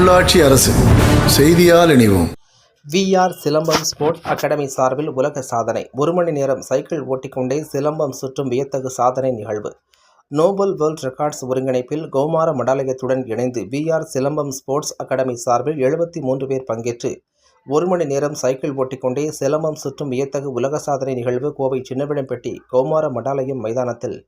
உள்ளாட்சி அரசு. செய்தியால் இணைவோம். விஆர் சிலம்பம் ஸ்போர்ட்ஸ் அகாடமி சார்பில் உலக சாதனை. ஒரு மணி நேரம் சைக்கிள் ஓட்டிக்கொண்டே சிலம்பம் சுற்றும் வியத்தகு சாதனை நிகழ்வு. நோபல் வேர்ல்ட் ரெக்கார்ட்ஸ் ஒருங்கிணைப்பில் கௌமார மடாலயத்துடன் இணைந்து விஆர் சிலம்பம் ஸ்போர்ட்ஸ் அகாடமி சார்பில் எழுபத்தி மூன்று பேர் பங்கேற்று ஒரு மணி நேரம் சைக்கிள் ஓட்டிக்கொண்டே சிலம்பம் சுற்றும் வியத்தகு உலக சாதனை நிகழ்வு கோவை சின்னவிடம்பட்டி கௌமார மடாலயம் மைதானத்தில்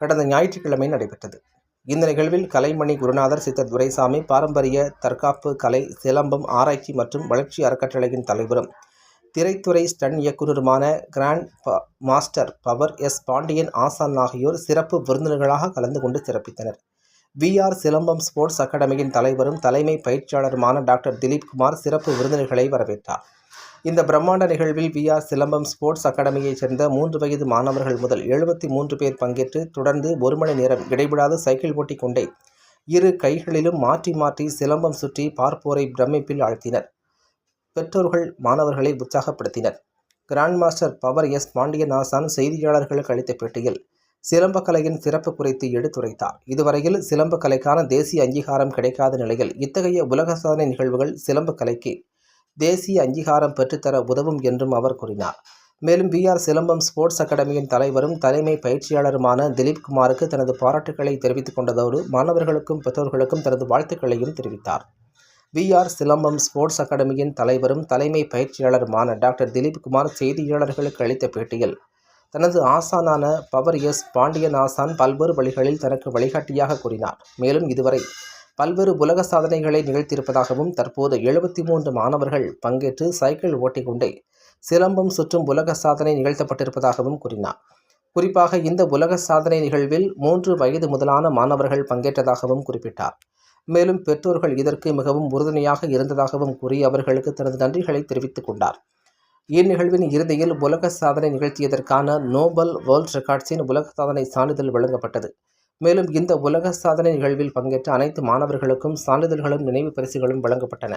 கடந்த ஞாயிற்றுக்கிழமை நடைபெற்றது. இந்த நிகழ்வில் கலைமணி குருநாதர் சித்தர் துரைசாமி பாரம்பரிய தற்காப்பு கலை சிலம்பம் ஆராய்ச்சி மற்றும் வளர்ச்சி அறக்கட்டளையின் தலைவரும். திரைத்துறை ஸ்டன் இயக்குநருமான கிராண்ட் ப- மாஸ்டர் பவர் எஸ் பாண்டியன் ஆசான் ஆகியோர் சிறப்பு விருந்தினர்களாக கலந்து கொண்டு சிறப்பித்தனர். விஆர் சிலம்பம் ஸ்போர்ட்ஸ் அகாடமியின் தலைவரும் தலைமை பயிற்சியாளருமான டாக்டர் திலீப் குமார் சிறப்பு விருந்தினர்களை வரவேற்றார். இந்த பிரம்மாண்ட நிகழ்வில் விஆர் சிலம்பம் ஸ்போர்ட்ஸ் அகாடமியைச் சேர்ந்த மூன்று வயது மாணவர்கள் முதல் எழுபத்தி மூன்று பேர் பங்கேற்று தொடர்ந்து ஒரு மணி நேரம் இடைவிடாது சைக்கிள் ஓட்டி கொண்டே இரு கைகளிலும் மாற்றி மாற்றி சிலம்பம் சுற்றி பார்ப்போரை பிரமிப்பில் ஆழ்த்தினர். பெற்றோர்கள் மாணவர்களை உற்சாகப்படுத்தினர். Grand master power S Pandian ஆசான் செய்தியாளர்களுக்கு அளித்த பேட்டியில் சிலம்பக்கலையின் சிறப்பு குறித்து எடுத்துரைத்தார். இதுவரையில் சிலம்பக்கலைக்கான தேசிய அங்கீகாரம் கிடைக்காத நிலையில் இத்தகைய உலக சாதனை நிகழ்வுகள் சிலம்பக்கலைக்கு தேசிய அங்கீகாரம் பெற்றுத்தர உதவும் என்றும் அவர் கூறினார். மேலும் பிஆர் சிலம்பம் ஸ்போர்ட்ஸ் அகாடமியின் தலைவரும் தலைமை பயிற்சியாளருமான திலீப் குமாருக்கு தனது பாராட்டுக்களை தெரிவித்துக் கொண்டதோடு மாணவர்களுக்கும் பெற்றோர்களுக்கும் தனது வாழ்த்துக்களையும் தெரிவித்தார். விஆர் சிலம்பம் ஸ்போர்ட்ஸ் அகாடமியின் தலைவரும் தலைமை பயிற்சியாளருமான டாக்டர் திலீப் குமார் செய்தியாளர்களுக்கு அளித்த பேட்டியில் தனது ஆசானான பவர் எஸ் பாண்டியன் ஆசான் பல்வேறு வழிகளில் தனக்கு வழிகாட்டியாக கூறினார். மேலும் இதுவரை பல்வேறு உலக சாதனைகளை நிகழ்த்தியிருப்பதாகவும் தற்போது எழுபத்தி மூன்று மாணவர்கள் பங்கேற்று சைக்கிள் ஓட்டிக்கொண்டே சிலம்பம் சுற்றும் உலக சாதனை நிகழ்த்தப்பட்டிருப்பதாகவும் கூறினார். குறிப்பாக இந்த உலக சாதனை நிகழ்வில் மூன்று வயது முதலான மாணவர்கள் பங்கேற்றதாகவும் குறிப்பிட்டார். மேலும் பெற்றோர்கள் இதற்கு மிகவும் உறுதுணையாக இருந்ததாகவும் கூறி அவர்களுக்கு தனது நன்றிகளை தெரிவித்துக் கொண்டார். இந்நிகழ்வின் இறுதியில் உலக சாதனை நிகழ்த்தியதற்கான நோபல் வேர்ல்ட் ரெக்கார்ட்ஸின் உலக சாதனை சான்றிதழ் வழங்கப்பட்டது. மேலும் இந்த உலக சாதனை நிகழ்வில் பங்கேற்ற அனைத்து மாணவர்களுக்கும் சான்றிதழ்களும் நினைவு பரிசுகளும் வழங்கப்பட்டன.